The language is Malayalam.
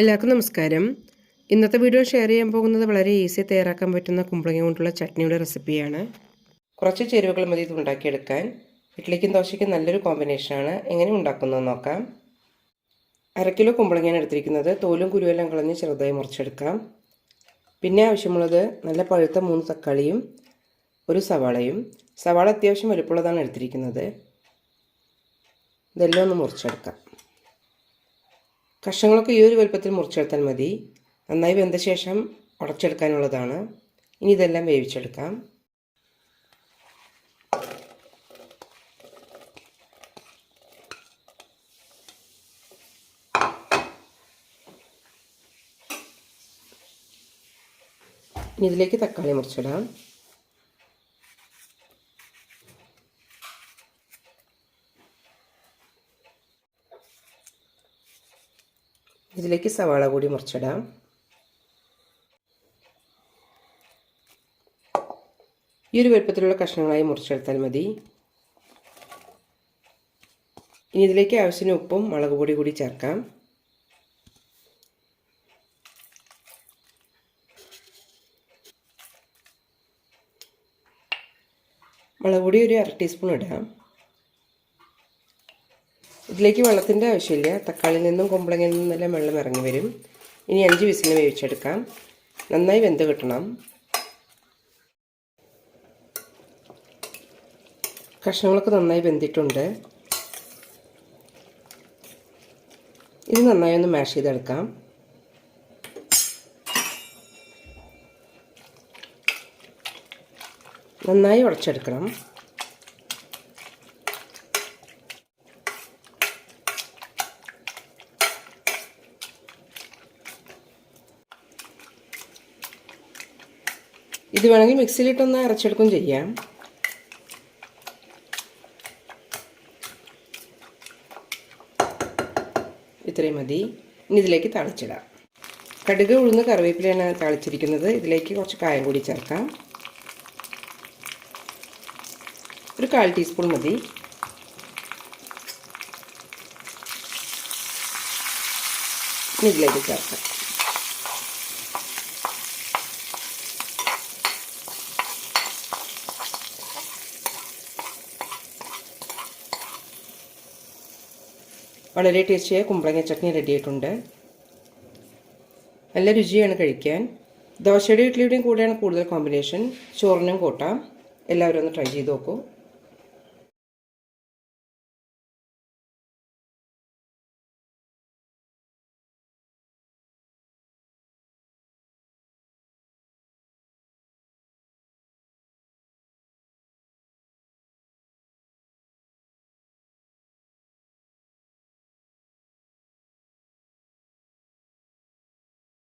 എല്ലാവർക്കും നമസ്കാരം. ഇന്നത്തെ വീഡിയോ ഷെയർ ചെയ്യാൻ പോകുന്നത് വളരെ ഈസി തയ്യാറാക്കാൻ പറ്റുന്ന കുമ്പളങ്ങ കൊണ്ടുള്ള ചട്നിയുടെ റെസിപ്പിയാണ്. കുറച്ച് ചേരുവകൾ മതി ഇത് ഉണ്ടാക്കിയെടുക്കാൻ. ഇഡ്ലിക്കും ദോശയ്ക്കും നല്ലൊരു കോമ്പിനേഷനാണ്. എങ്ങനെ ഉണ്ടാക്കുന്നതെന്ന് നോക്കാം. അര കിലോ കുമ്പളങ്ങയാണ് എടുത്തിരിക്കുന്നത്. തോലും കുരുവെല്ലാം കളഞ്ഞ് ചെറുതായി മുറിച്ചെടുക്കാം. പിന്നെ ആവശ്യമുള്ളത് നല്ല പഴുത്ത മൂന്ന് തക്കാളിയും ഒരു സവാളയും. സവാള അത്യാവശ്യം വലുപ്പമുള്ളതാണ് എടുത്തിരിക്കുന്നത്. ഇതെല്ലാം ഒന്ന് മുറിച്ചെടുക്കാം. കഷ്ണങ്ങളൊക്കെ ഈ ഒരു വലുപ്പത്തിൽ മുറിച്ചെടുത്താൽ മതി. നന്നായി വെന്ത ശേഷം ഉടച്ചെടുക്കാനുള്ളതാണ്. ഇനി ഇതെല്ലാം വേവിച്ചെടുക്കാം. ഇനി ഇതിലേക്ക് തക്കാളി മുറിച്ചിടാം. ഇതിലേക്ക് സവാള കൂടി മുറിച്ചിടാം. ഈ ഒരു വലുപ്പത്തിലുള്ള കഷ്ണങ്ങളായി മുറിച്ചെടുത്താൽ മതി. ഇനി ഇതിലേക്ക് ആവശ്യത്തിന് ഉപ്പും മുളക് പൊടി കൂടി ചേർക്കാം. മുളക് പൊടി ഒരു അര ടീസ്പൂൺ ഇടാം. ഇതിലേക്ക് വെള്ളത്തിന്റെ ആവശ്യമില്ല. തക്കാളിയിൽ നിന്നും കുമ്പളങ്ങിൽ നിന്നെല്ലാം വെള്ളം ഇറങ്ങി വരും. ഇനി അഞ്ച് വിസിന് വേവിച്ചെടുക്കാം. നന്നായി വെന്ത് കിട്ടണം. കഷ്ണങ്ങളൊക്കെ നന്നായി വെന്തിട്ടുണ്ട്. ഇത് നന്നായി ഒന്ന് മാഷ് ചെയ്തെടുക്കാം. നന്നായി ഉടച്ചെടുക്കണം. ഇത് വേണമെങ്കിൽ മിക്സിയിലിട്ടൊന്ന് അരച്ചെടുക്കും ചെയ്യാം. ഇത്രയും മതി. ഇനി ഇതിലേക്ക് തളിച്ചിടാം. കടുക് ഉഴുന്ന് കറിവേപ്പിലയാണ് തളിച്ചിരിക്കുന്നത്. ഇതിലേക്ക് കുറച്ച് കായം കൂടി ചേർക്കാം. ഒരു കാൽ ടീസ്പൂൺ മതി. ഇതിലേക്ക് ചേർക്കാം. വളരെ ടേസ്റ്റിയായ കുമ്പളങ്ങ ചട്നി റെഡി ആയിട്ടുണ്ട്. നല്ല രുചിയാണ് കഴിക്കാൻ. ദോശയുടെ ഇഡ്ഡലിയുടെയും കൂടെയാണ് കൂടുതൽ കോമ്പിനേഷൻ ചോറിനും കൂട്ടാം. എല്ലാവരും ഒന്ന് ട്രൈ ചെയ്ത് നോക്കൂ.